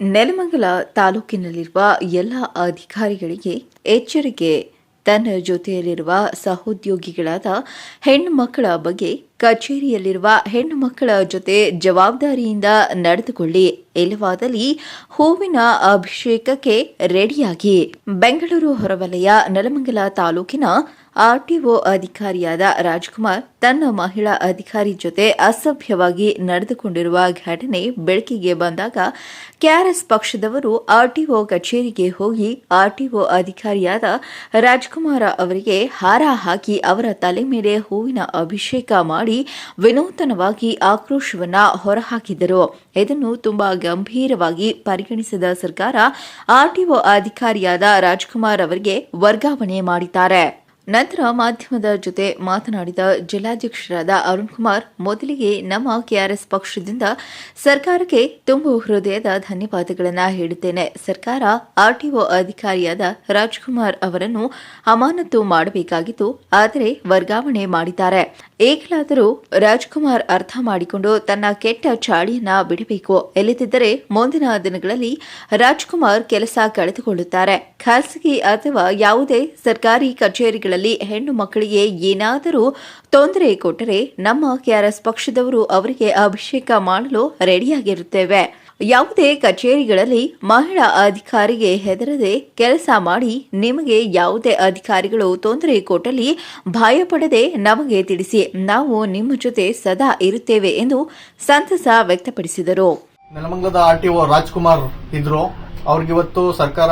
ನೆಲಮಂಗಲ ತಾಲೂಕಿನಲ್ಲಿರುವ ಎಲ್ಲ ಅಧಿಕಾರಿಗಳಿಗೆ ಎಚ್ಚರಿಕೆ, ತನ್ನ ಜೊತೆಯಲ್ಲಿರುವ ಸಹೋದ್ಯೋಗಿಗಳಾದ ಹೆಣ್ಣು ಮಕ್ಕಳ ಬಗ್ಗೆ ಕಚೇರಿಯಲ್ಲಿರುವ ಹೆಣ್ಣು ಮಕ್ಕಳ ಜೊತೆ ಜವಾಬ್ದಾರಿಯಿಂದ ನಡೆದುಕೊಳ್ಳಿ. ಇಲ್ಲವಾದಲ್ಲಿ ಹೂವಿನ ಅಭಿಷೇಕಕ್ಕೆ ರೆಡಿಯಾಗಿ. ಬೆಂಗಳೂರು ಹೊರವಲಯ, ನೆಲಮಂಗಲ ತಾಲೂಕಿನ ಆರ್ಟಿಒ ಅಧಿಕಾರಿಯಾದ ರಾಜ್ಕುಮಾರ್ ತನ್ನ ಮಹಿಳಾ ಅಧಿಕಾರಿ ಜೊತೆ ಅಸಭ್ಯವಾಗಿ ನಡೆದುಕೊಂಡಿರುವ ಘಟನೆ ಬೆಳಕಿಗೆ ಬಂದಾಗ ಕೆಆರ್ಎಸ್ ಪಕ್ಷದವರು ಆರ್ಟಿಒ ಕಚೇರಿಗೆ ಹೋಗಿ ಆರ್ಟಿಒ ಅಧಿಕಾರಿಯಾದ ರಾಜ್ಕುಮಾರ್ ಅವರಿಗೆ ಹಾರ ಹಾಕಿ ಅವರ ತಲೆ ಮೇಲೆ ಹೂವಿನ ಅಭಿಷೇಕ ಮಾಡಿ ವಿನೂತನವಾಗಿ ಆಕ್ರೋಶವನ್ನ ಹೊರಹಾಕಿದರು. ಇದನ್ನು ತುಂಬಾ ಗಂಭೀರವಾಗಿ ಪರಿಗಣಿಸಿದ ಸರ್ಕಾರ ಆರ್ಟಿಒ ಅಧಿಕಾರಿಯಾದ ರಾಜ್ಕುಮಾರ್ ಅವರಿಗೆ ವರ್ಗಾವಣೆ ಮಾಡಿದ್ದಾರೆ. ನಂತರ ಮಾಧ್ಯಮದ ಜೊತೆ ಮಾತನಾಡಿದ ಜಿಲ್ಲಾಧ್ಯಕ್ಷರಾದ ಅರುಣ್ ಕುಮಾರ್ ಮೊದಲಿಗೆ ನಮ್ಮ ಕೆಆರ್ಎಸ್ ಪಕ್ಷದಿಂದ ಸರ್ಕಾರಕ್ಕೆ ತುಂಬು ಹೃದಯದ ಧನ್ಯವಾದಗಳನ್ನು ಹೇಳುತ್ತೇನೆ. ಸರ್ಕಾರ ಆರ್ಟಿಒ ಅಧಿಕಾರಿಯಾದ ರಾಜ್ಕುಮಾರ್ ಅವರನ್ನು ಅಮಾನತು ಮಾಡಬೇಕಾಗಿತ್ತು, ಆದರೆ ವರ್ಗಾವಣೆ ಮಾಡಿದ್ದಾರೆ. ಏಕಲಾದರೂ ರಾಜ್ಕುಮಾರ್ ಅರ್ಥ ಮಾಡಿಕೊಂಡು ತನ್ನ ಕೆಟ್ಟ ಚಾಳಿಯನ್ನ ಬಿಡಬೇಕು. ಎಲ್ಲದಿದ್ದರೆ ಮುಂದಿನ ದಿನಗಳಲ್ಲಿ ರಾಜ್ಕುಮಾರ್ ಕೆಲಸ ಕಳೆದುಕೊಳ್ಳುತ್ತಾರೆ. ಖಾಸಗಿ ಅಥವಾ ಯಾವುದೇ ಸರ್ಕಾರಿ ಕಚೇರಿಗಳಲ್ಲಿ ಹೆಣ್ಣು ಮಕ್ಕಳಿಗೆ ಏನಾದರೂ ತೊಂದರೆ ಕೊಟ್ಟರೆ ನಮ್ಮ ಕೆಆರ್ಎಸ್ ಪಕ್ಷದವರು ಅವರಿಗೆ ಅಭಿಷೇಕ ಮಾಡಲು ರೆಡಿಯಾಗಿರುತ್ತೇವೆ. ಯಾವುದೇ ಕಚೇರಿಗಳಲ್ಲಿ ಮಹಿಳಾ ಅಧಿಕಾರಿಗೆ ಹೆದರದೆ ಕೆಲಸ ಮಾಡಿ ನಿಮಗೆ ಯಾವುದೇ ಅಧಿಕಾರಿಗಳು ತೊಂದರೆ ಕೊಟ್ಟಲ್ಲಿ ಭಯಪಡದೆ ನಮಗೆ ತಿಳಿಸಿ, ನಾವು ನಿಮ್ಮ ಜೊತೆ ಸದಾ ಇರುತ್ತೇವೆ ಎಂದು ಸಂತಸ ವ್ಯಕ್ತಪಡಿಸಿದರು. ನೆಲಮಂಗಲದ ಆರ್ ರಾಜ್ಕುಮಾರ್ ಇದ್ರು. ಅವ್ರಿಗಿವತ್ತು ಸರ್ಕಾರ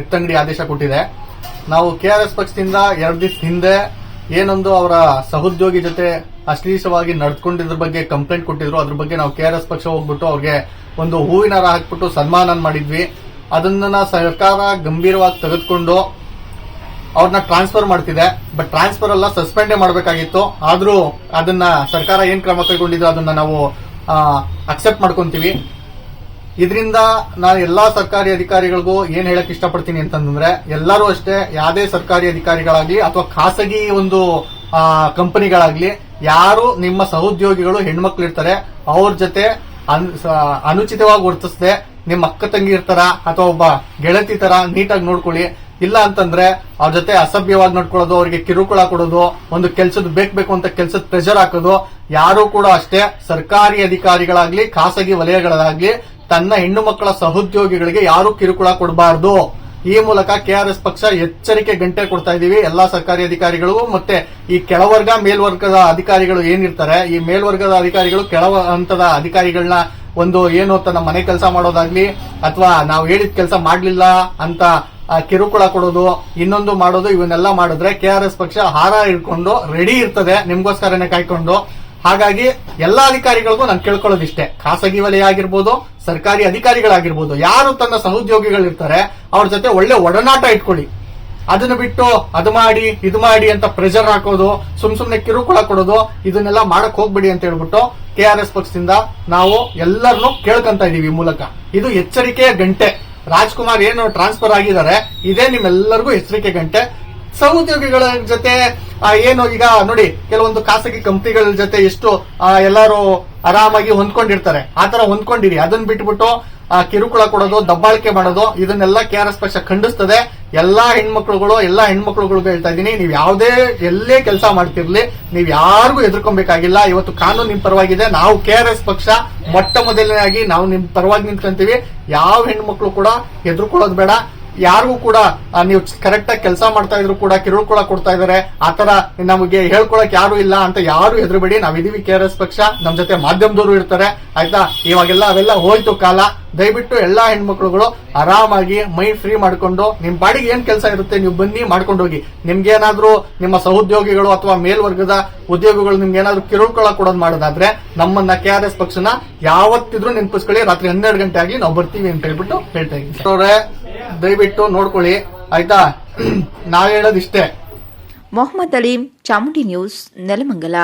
ಎತ್ತಂಗಡಿ ಆದೇಶ ಕೊಟ್ಟಿದೆ. ನಾವು ಕೆ ಆರ್ ಎಸ್ ಪಕ್ಷದಿಂದ ಎರಡು ದಿವಸ ಹಿಂದೆ ಏನೊಂದು ಅವರ ಸಹೋದ್ಯೋಗಿ ಜೊತೆ ಅಶ್ಲೀಷವಾಗಿ ನಡ್ಕೊಂಡಿದ್ರ ಬಗ್ಗೆ ಕಂಪ್ಲೇಂಟ್ ಕೊಟ್ಟಿದ್ರು. ಅದ್ರ ಬಗ್ಗೆ ನಾವು ಕೆ ಆರ್ ಎಸ್ ಪಕ್ಷ ಹೋಗ್ಬಿಟ್ಟು ಅವ್ರಿಗೆ ಒಂದು ಹೂವಿನ ಹಾರ ಹಾಕ್ಬಿಟ್ಟು ಸನ್ಮಾನ ಮಾಡಿದ್ವಿ. ಅದನ್ನ ಸರ್ಕಾರ ಗಂಭೀರವಾಗಿ ತೆಗೆದುಕೊಂಡು ಅವ್ರನ್ನ ಟ್ರಾನ್ಸ್ಫರ್ ಮಾಡ್ತಿದೆ. ಬಟ್ ಟ್ರಾನ್ಸ್ಫರ್ ಅಲ್ಲ ಸಸ್ಪೆಂಡೇ ಮಾಡಬೇಕಾಗಿತ್ತು. ಆದ್ರೂ ಅದನ್ನ ಸರ್ಕಾರ ಏನ್ ಕ್ರಮ ಕೈಗೊಂಡಿದ್ರು ಅದನ್ನ ನಾವು ಅಕ್ಸೆಪ್ಟ್ ಮಾಡ್ಕೊಂತೀವಿ. ಇದರಿಂದ ನಾನು ಎಲ್ಲಾ ಸರ್ಕಾರಿ ಅಧಿಕಾರಿಗಳಿಗೂ ಏನ್ ಹೇಳಕ್ ಇಷ್ಟಪಡ್ತೀನಿ ಅಂತಂದ್ರೆ, ಎಲ್ಲರೂ ಅಷ್ಟೇ ಯಾವುದೇ ಸರ್ಕಾರಿ ಅಧಿಕಾರಿಗಳಾಗ್ಲಿ ಅಥವಾ ಖಾಸಗಿ ಒಂದು ಕಂಪನಿಗಳಾಗ್ಲಿ, ಯಾರು ನಿಮ್ಮ ಸಹೋದ್ಯೋಗಿಗಳು ಹೆಣ್ಮಕ್ಳು ಇರ್ತಾರೆ, ಅವ್ರ ಜೊತೆ ಅನ್- ಅನುಚಿತವಾಗಿ ವರ್ತಿಸದೆ ನಿಮ್ಮ ಅಕ್ಕ ತಂಗಿ ಇರ್ತಾರ ಅಥವಾ ಒಬ್ಬ ಗೆಳತಿ ತರ ನೀಟಾಗಿ ನೋಡ್ಕೊಳ್ಳಿ. ಇಲ್ಲ ಅಂತಂದ್ರೆ ಅವ್ರ ಜೊತೆ ಅಸಭ್ಯವಾಗಿ ನೋಡ್ಕೊಳ್ಳೋದು, ಅವರಿಗೆ ಕಿರುಕುಳ ಕೊಡೋದು, ಒಂದು ಕೆಲ್ಸದ ಬೇಕು ಬೇಕು ಅಂತ ಕೆಲ್ಸದ ಪ್ರೆಷರ್ ಹಾಕೋದು, ಯಾರು ಕೂಡ ಅಷ್ಟೇ ಸರ್ಕಾರಿ ಅಧಿಕಾರಿಗಳಾಗ್ಲಿ, ಖಾಸಗಿ ವಲಯಗಳಾಗ್ಲಿ ತನ್ನ ಹೆಣ್ಣು ಮಕ್ಕಳ ಸಹೋದ್ಯೋಗಿಗಳಿಗೆ ಯಾರು ಕಿರುಕುಳ ಕೊಡಬಾರದು. ಈ ಮೂಲಕ ಕೆಆರ್ಎಸ್ ಪಕ್ಷ ಎಚ್ಚರಿಕೆ ಗಂಟೆ ಕೊಡ್ತಾ ಇದೀವಿ ಎಲ್ಲಾ ಸರ್ಕಾರಿ ಅಧಿಕಾರಿಗಳು ಮತ್ತೆ ಈ ಕೆಳವರ್ಗ, ಮೇಲ್ವರ್ಗದ ಅಧಿಕಾರಿಗಳು ಏನಿರ್ತಾರೆ, ಈ ಮೇಲ್ವರ್ಗದ ಅಧಿಕಾರಿಗಳು ಕೆಳವ ಹಂತದ ಅಧಿಕಾರಿಗಳನ್ನ ಒಂದು ಏನು ತನ್ನ ಮನೆ ಕೆಲಸ ಮಾಡೋದಾಗ್ಲಿ ಅಥವಾ ನಾವು ಹೇಳಿದ ಕೆಲಸ ಮಾಡ್ಲಿಲ್ಲ ಅಂತ ಕಿರುಕುಳ ಕೊಡೋದು, ಇನ್ನೊಂದು ಮಾಡೋದು, ಇವನ್ನೆಲ್ಲ ಮಾಡಿದ್ರೆ ಕೆಆರ್ಎಸ್ ಪಕ್ಷ ಹಾರ ಇಟ್ಕೊಂಡು ರೆಡಿ ಇರ್ತದೆ. ನಿಮ್ಗೋಸ್ಕರನೇ ಕಾಯ್ಕೊಂಡು. ಹಾಗಾಗಿ ಎಲ್ಲಾ ಅಧಿಕಾರಿಗಳಿಗೂ ನಾನು ಕೇಳ್ಕೊಳ್ಳೋದಿಷ್ಟೇ. ಖಾಸಗಿ ವಲಯ ಆಗಿರ್ಬೋದು, ಸರ್ಕಾರಿ ಅಧಿಕಾರಿಗಳಾಗಿರ್ಬೋದು, ಯಾರು ತನ್ನ ಸಹೋದ್ಯೋಗಿಗಳಿರ್ತಾರೆ, ಅವ್ರ ಜೊತೆ ಒಳ್ಳೆ ಒಡನಾಟ ಇಟ್ಕೊಳ್ಳಿ. ಅದನ್ನ ಬಿಟ್ಟು ಅದು ಮಾಡಿ, ಇದು ಮಾಡಿ ಅಂತ ಪ್ರೆಷರ್ ಹಾಕೋದು, ಸುಮ್ ಸುಮ್ನೆ ಕಿರುಕುಳ ಕೊಡೋದು, ಇದನ್ನೆಲ್ಲ ಮಾಡಕ್ ಹೋಗ್ಬೇಡಿ ಅಂತ ಹೇಳ್ಬಿಟ್ಟು ಕೆ ಆರ್ ಎಸ್ ಪಕ್ಷದಿಂದ ನಾವು ಎಲ್ಲರನ್ನು ಕೇಳ್ಕೊಂತ ಇದೀವಿ ಈ ಮೂಲಕ. ಇದು ಎಚ್ಚರಿಕೆಯ ಗಂಟೆ. ರಾಜ್ಕುಮಾರ್ ಏನು ಟ್ರಾನ್ಸ್ಫರ್ ಆಗಿದ್ದಾರೆ, ಇದೇ ನಿಮ್ಮೆಲ್ಲರಿಗೂ ಎಚ್ಚರಿಕೆ ಗಂಟೆ. ಸಹೋದ್ಯೋಗಿಗಳ ಜೊತೆ ಏನು ಈಗ ನೋಡಿ, ಕೆಲವೊಂದು ಖಾಸಗಿ ಕಂಪ್ನಿಗಳ ಜೊತೆ ಎಷ್ಟು ಎಲ್ಲರೂ ಆರಾಮಾಗಿ ಹೊಂದ್ಕೊಂಡಿರ್ತಾರೆ. ಆತರ ಹೊಂದ್ಕೊಂಡಿರಿ. ಅದನ್ನ ಬಿಟ್ಬಿಟ್ಟು ಕಿರುಕುಳ ಕೊಡೋದು, ದಬ್ಬಾಳಿಕೆ ಮಾಡೋದು, ಇದನ್ನೆಲ್ಲ ಕೆ ಆರ್ ಎಸ್ ಪಕ್ಷ ಖಂಡಿಸ್ತದೆ. ಎಲ್ಲಾ ಹೆಣ್ಮಕ್ಳುಗಳು, ಎಲ್ಲಾ ಹೆಣ್ಮಕ್ಳುಗಳಿಗೂ ಹೇಳ್ತಾ ಇದೀನಿ ನೀವು ಯಾವುದೇ, ಎಲ್ಲೇ ಕೆಲಸ ಮಾಡ್ತಿರ್ಲಿ, ನೀವು ಯಾರಿಗೂ ಎದುರ್ಕೊಬೇಕಾಗಿಲ್ಲ. ಇವತ್ತು ಕಾನೂನು ನಿಮ್ ಪರವಾಗಿದೆ. ನಾವು ಕೆ ಆರ್ ಎಸ್ ಪಕ್ಷ ಮೊಟ್ಟ ಮೊದಲನೇದಾಗಿ ನಾವು ನಿಮ್ ಪರವಾಗಿ ನಿಂತ್ಕೊಂತೀವಿ. ಯಾವ ಹೆಣ್ಮಕ್ಳು ಕೂಡ ಎದುರ್ಕೊಳ್ಳೋದು ಬೇಡ. ಯಾರಿಗೂ ಕೂಡ ನೀವು ಕರೆಕ್ಟ್ ಆಗಿ ಕೆಲಸ ಮಾಡ್ತಾ ಇದ್ರು ಕೂಡ, ಕಿರುಕುಳ ಕೊಡ್ತಾ ಇದಾರೆ ಆತರ ನಮಗೆ ಹೇಳ್ಕೊಳಕ್ ಯಾರು ಇಲ್ಲ ಅಂತ ಯಾರು ಹೆದರ್ಬೇಡಿ. ನಾವಿದೀವಿ ಕೆ ಆರ್ ಎಸ್ ಪಕ್ಷ, ನಮ್ ಜೊತೆ ಮಾಧ್ಯಮದವರು ಇರ್ತಾರೆ. ಆಯ್ತಾ? ಇವಾಗೆಲ್ಲ ಅವೆಲ್ಲ ಹೋಯ್ತು ಕಾಲ. ದಯವಿಟ್ಟು ಎಲ್ಲಾ ಹೆಣ್ಮಕ್ಳುಗಳು ಆರಾಮಾಗಿ ಮೈ ಫ್ರೀ ಮಾಡ್ಕೊಂಡು, ನಿಮ್ ಬಾಡಿಗೆ ಏನ್ ಕೆಲಸ ಇರುತ್ತೆ ನೀವು ಬನ್ನಿ ಮಾಡ್ಕೊಂಡು ಹೋಗಿ ನಿಮ್ಗೆ ಏನಾದ್ರು ನಿಮ್ಮ ಸಹೋದ್ಯೋಗಿಗಳು ಅಥವಾ ಮೇಲ್ವರ್ಗದ ಉದ್ಯೋಗಿಗಳು ನಿಮ್ಗೆ ಏನಾದ್ರು ಕಿರುಕುಳ ಕೊಡೋದು ಮಾಡೋದಾದ್ರೆ, ನಮ್ಮನ್ನ ಕೆ ಆರ್ ಎಸ್ ಪಕ್ಷನ ಯಾವತ್ತಿದ್ರು ನೆನಪಿಸ್ಕೊಳ್ಳಿ. ರಾತ್ರಿ ಹನ್ನೆರಡು ಗಂಟೆ ಆಗಿ ನಾವು ಬರ್ತೀವಿ ಅಂತ ಹೇಳ್ಬಿಟ್ಟು ಹೇಳ್ತಾ ಇದ್ದೀವಿ ದಯವಿಟ್ಟು ನೋಡ್ಕೊಳ್ಳಿ. ಆಯ್ತಾ? ನಾವ್ ಹೇಳೋದಿಷ್ಟೇ. ಮೊಹಮ್ಮದ್ ಅಲೀಂ ಚಾಮುಂಡಿ ನ್ಯೂಸ್ ನೆಲಮಂಗಲ.